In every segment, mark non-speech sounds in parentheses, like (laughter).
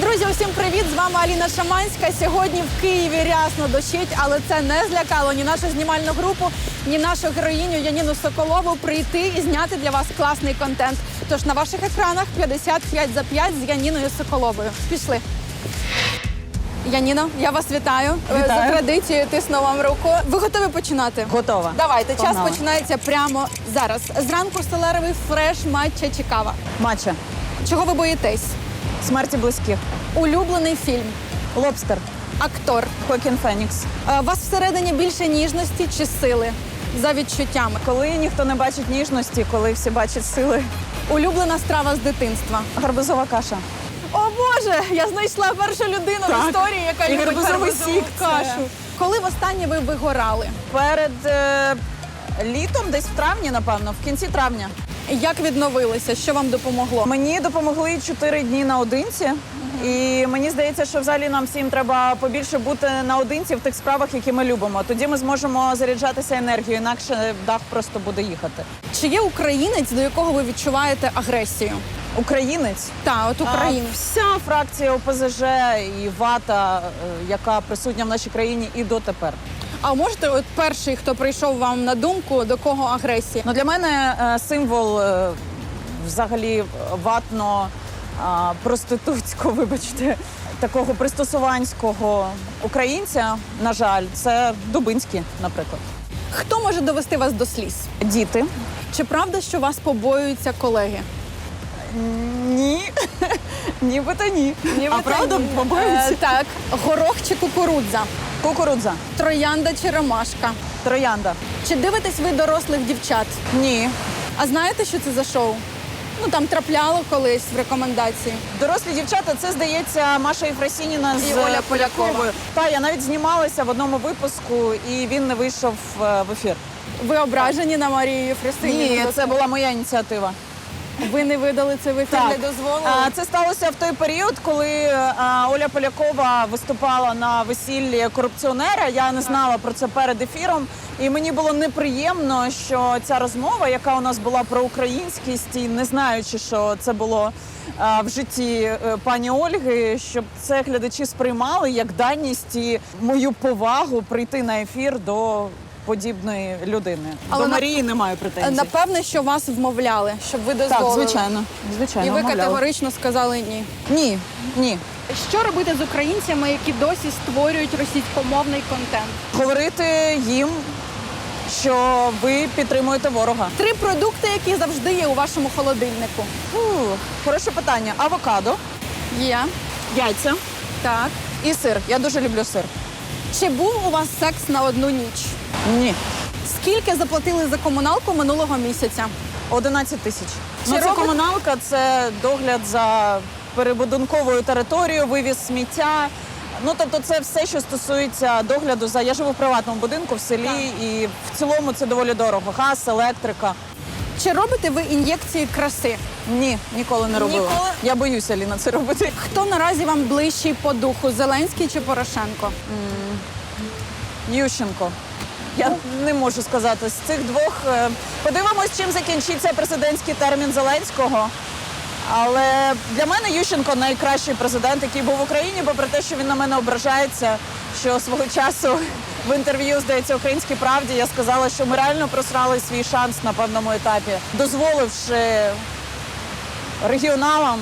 Друзі, усім привіт! З вами Аліна Шаманська. Сьогодні в Києві рясно дощить, але це не злякало ні нашу знімальну групу, ні нашу героїню Яніну Соколову прийти і зняти для вас класний контент. Тож на ваших екранах 55 за 5 з Яніною Соколовою. Пішли. Яніно, я вас вітаю. Е, Вітаю. За традицією тисну вам руку. Ви готові починати? Готова. Давайте, час починається прямо зараз. Зранку селеровий фреш, матча чи кава. Матча. Чого ви боїтесь? Смерті близьких. Улюблений фільм, Лобстер. актор. Хокін Фенікс. Е, У вас всередині більше ніжності чи сили за відчуттями? Коли ніхто не бачить ніжності, коли всі бачать сили. Улюблена страва з дитинства. Гарбузова каша. О Боже, я знайшла першу людину в історії, яка І любить гарбузову сік кашу. Коли востаннє ви вигорали? Перед е, літом, десь в травні, напевно, в кінці травня. Як відновилися? Що вам допомогло? Мені допомогли чотири дні наодинці. І мені здається, що взагалі нам всім треба побільше бути наодинці в тих справах, які ми любимо. Тоді ми зможемо заряджатися енергією, інакше дах просто буде їхати. Чи є українець, до якого ви відчуваєте агресію? Українець Так, от українець. А, Вся фракція ОПЗЖ і ВАТА, е, яка присутня в нашій країні і дотепер. А можете, от перший, хто прийшов вам на думку, до кого агресія? Ну для мене е, символ е, взагалі ватно а, проститутського, (laughs) вибачте, такого пристосуванського українця, на жаль, це Дубинський, наприклад. Хто може довести вас до сліз? Діти. Чи правда, що вас побоюються колеги? Ні, (laughs) нібито ні. Ні, а правда ні. побоюються? Е, так, горох чи кукурудза, Кукурудза, троянда чи ромашка. троянда. Чи дивитесь ви дорослих дівчат? Ні. А знаєте, що це за шоу? Ну там трапляло колись в рекомендації. Дорослі дівчата, це здається Маша Єфросініна з І Оля Поляковою. Та я навіть знімалася в одному випуску, і він не вийшов е, в ефір. Ви ображені на Марію Єфросиніну? Ні, це була моя ініціатива. Ви не видали це в ефір, не дозволили? А, Це сталося в той період, коли а, Оля Полякова виступала на весіллі корупціонера. Я не знала про це перед ефіром, і мені було неприємно, що ця розмова, яка у нас була про українськість, і не знаючи, що це було а, в житті е, пані Ольги, щоб це глядачі сприймали як даність і мою повагу прийти на ефір до подібної людини. Але до Марії немає претензій. Напевне, що вас вмовляли, щоб ви Так, дозволили. звичайно, звичайно. І ви мовляли. категорично сказали ні. Ні, ні. Що робити з українцями, які досі створюють російськомовний контент? Говорити їм, що ви підтримуєте ворога. Три продукти, які завжди є у вашому холодильнику. Фу, хороше питання. Авокадо, Є. яйця Так. і сир. Я дуже люблю сир. Чи був у вас секс на одну ніч? Ні. Скільки заплатили за комуналку минулого місяця? 11 тисяч. Ну, це робить- комуналка, це догляд за перебудинковою територією, вивіз сміття. Ну тобто, це все, що стосується догляду за. Я живу в приватному будинку в селі, і в цілому це доволі дорого. Газ, електрика. Чи робите ви ін'єкції краси? Ні, ніколи не робила. Ніколи? Я боюся Ліна це робити. Хто наразі вам ближчий по духу? Зеленський чи Порошенко? Ющенко. Я не можу сказати з цих двох. е, Подивимось, чим закінчиться президентський термін Зеленського. Але для мене Ющенко найкращий президент, який був в Україні, попри те, що він на мене ображається. Що свого часу в інтерв'ю, здається, українській правді я сказала, що ми реально просрали свій шанс на певному етапі, дозволивши регіоналам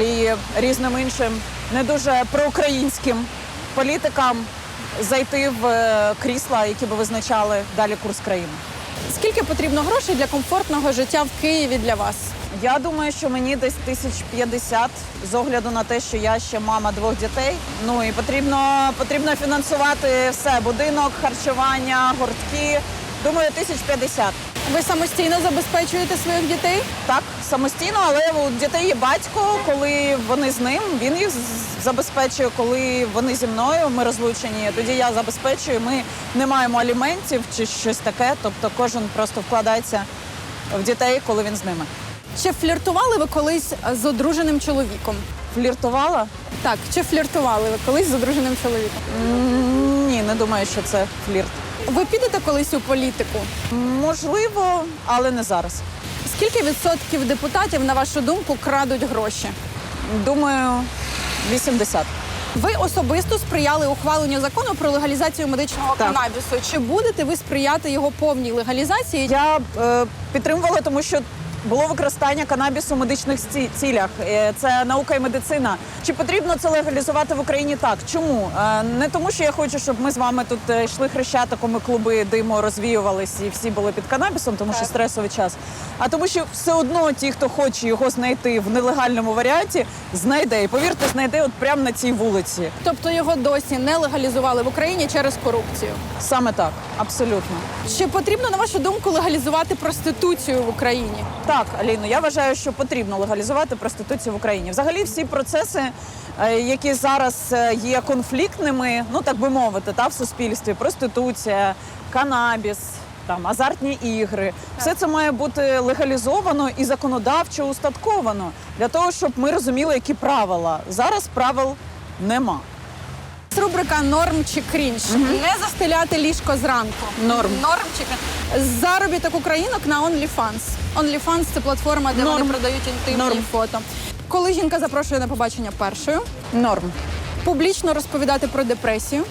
і різним іншим не дуже проукраїнським політикам зайти в е, крісла, які би визначали далі курс країни. Скільки потрібно грошей для комфортного життя в Києві для вас? Я думаю, що мені десь тисяч п'ятдесят з огляду на те, що я ще мама двох дітей. Ну і потрібно, потрібно фінансувати все: будинок, харчування, гуртки. Думаю, тисяч п'ятдесят. Ви самостійно забезпечуєте своїх дітей? Так, самостійно, але у дітей є батько, коли вони з ним, він їх забезпечує, коли вони зі мною, ми розлучені. Тоді я забезпечую. Ми не маємо аліментів чи щось таке. Тобто кожен просто вкладається в дітей, коли він з ними. Чи фліртували ви колись з одруженим чоловіком? Фліртувала? Так, чи фліртували ви колись з одруженим чоловіком? Ні, не думаю, що це флірт. Ви підете колись у політику? Можливо, але не зараз. Скільки відсотків депутатів, на вашу думку, крадуть гроші? Думаю, 80. Ви особисто сприяли ухваленню закону про легалізацію медичного Так. канабісу. Чи будете ви сприяти його повній легалізації? Я е, підтримувала, тому що було використання канабісу в медичних ці- цілях. Е, Це наука і медицина. Чи потрібно це легалізувати в Україні? Так. Чому? Е, Не тому, що я хочу, щоб ми з вами тут е, йшли хрещатиком, і клуби диму розвіювались і всі були під канабісом, тому що стресовий час. А тому, що все одно ті, хто хоче його знайти в нелегальному варіанті, знайде. І повірте, знайде от прямо на цій вулиці. Тобто його досі не легалізували в Україні через корупцію. Саме так, абсолютно. Чи потрібно, на вашу думку, легалізувати проституцію в Україні? Так, Аліно, я вважаю, що потрібно легалізувати проституцію в Україні. Взагалі, всі процеси, е, які зараз е, є конфліктними, ну так би мовити, та в суспільстві проституція, канабіс. Там азартні ігри, все це має бути легалізовано і законодавчо устатковано для того, щоб ми розуміли, які правила. Зараз правил нема. Рубрика норм чи крінж. Не застеляти ліжко зранку. Норм. Норм чи крінж. Заробіток українок на OnlyFans. OnlyFans – це платформа, де Норм. вони продають інтимні Норм. фото. Коли жінка запрошує на побачення першою, Норм. публічно розповідати про депресію,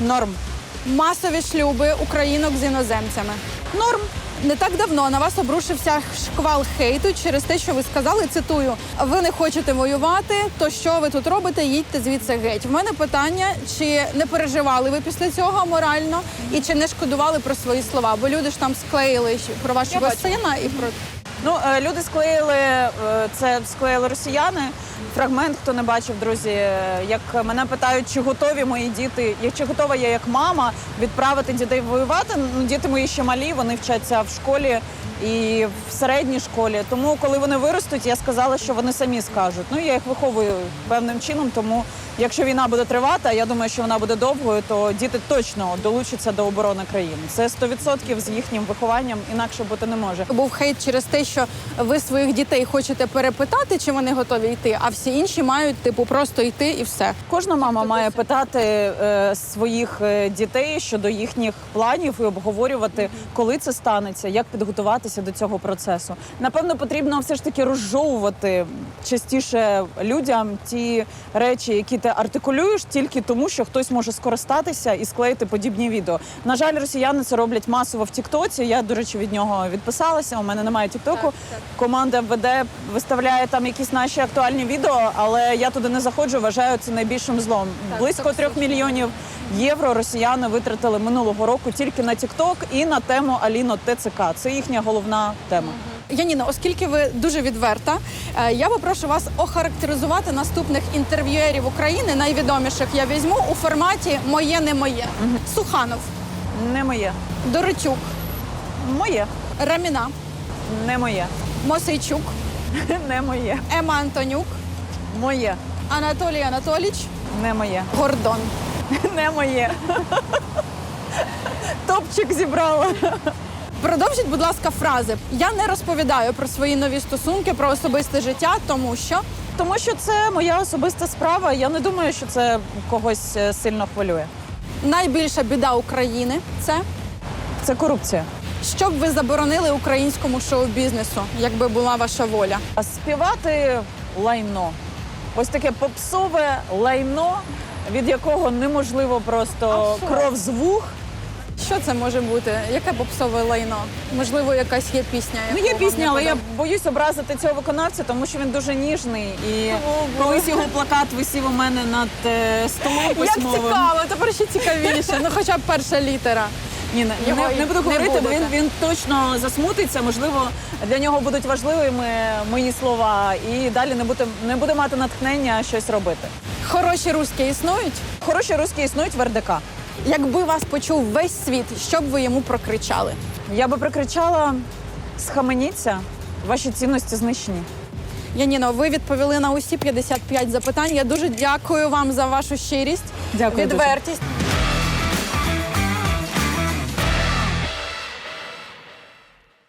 Норм. Масові шлюби українок з іноземцями. Норм. Не так давно на вас обрушився шквал хейту через те, що ви сказали. Цитую: ви не хочете воювати, то що ви тут робите? Їдьте звідси геть. В мене питання: чи не переживали ви після цього морально, і чи не шкодували про свої слова? Бо люди ж там склеїли про вашого сина і про Ну, е, люди склеїли е, це склеїли росіяни. Фрагмент, хто не бачив, друзі, е, як мене питають, чи готові мої діти, чи готова я як мама відправити дітей воювати. Ну, діти мої ще малі, вони вчаться в школі і в середній школі. Тому, коли вони виростуть, я сказала, що вони самі скажуть. Ну я їх виховую певним чином. Тому, якщо війна буде тривати, а я думаю, що вона буде довгою, то діти точно долучаться до оборони країни. Це 100% з їхнім вихованням, інакше бути не може. був хейт через те, що ви своїх дітей хочете перепитати, чи вони готові йти, а всі інші мають типу просто йти і все. Кожна мама має питати е, своїх е, дітей щодо їхніх планів і обговорювати, коли це станеться, як підготуватися до цього процесу. Напевно, потрібно все ж таки розжовувати частіше людям ті речі, які ти артикулюєш, тільки тому, що хтось може скористатися і склеїти подібні відео. На жаль, росіяни це роблять масово в Тіктоці. Я, до речі, від нього відписалася. У мене немає Тіктоку. Команда МВД виставляє там якісь наші актуальні відео, але я туди не заходжу. Вважаю це найбільшим злом. Близько трьох мільйонів євро росіяни витратили минулого року тільки на Тікток і на тему Аліно ТЦК. Це їхня головна тема. Яніна, оскільки ви дуже відверта, е, я попрошу вас охарактеризувати наступних інтерв'юерів України, найвідоміших я візьму у форматі Моє не моє. Суханов, Не моє, Дорочук, моє, Раміна, не моє, Мосейчук, (laughs) не моє, Ема Антонюк, моє, Анатолій Анатоліч, не моє, Гордон. (laughs) не моє. (laughs) Топчик зібрала. Продовжіть, будь ласка, фрази. Я не розповідаю про свої нові стосунки, про особисте життя, тому що Тому що це моя особиста справа. Я не думаю, що це когось е, сильно хвилює. найбільша біда України це Це корупція. щоб ви заборонили українському шоу-бізнесу, якби була ваша воля. А співати лайно. Ось таке попсове лайно, від якого неможливо просто А що? кров з вух. Що це може бути? Яке попсове лайно? Можливо, якась є пісня. Ну яку є вам пісня, не але я подобається? боюсь образити цього виконавця, тому що він дуже ніжний. І О, колись його плакат висів у мене над е, столом Як письмовим. цікаво, тепер ще цікавіше. Ну, хоча б перша літера. Ні, не, Його не, не буду не говорити, бо будете. він, він точно засмутиться. Можливо, для нього будуть важливими мої слова, і далі не буде, не буде мати натхнення щось робити. Хороші руські існують. Хороші русські існують в РДК. Якби вас почув весь світ, що б ви йому прокричали? Я би прикричала схаменіться, ваші цінності знищені. Яніно, ви відповіли на усі 55 запитань. Я дуже дякую вам за вашу щирість, Дякую дуже. відвертість.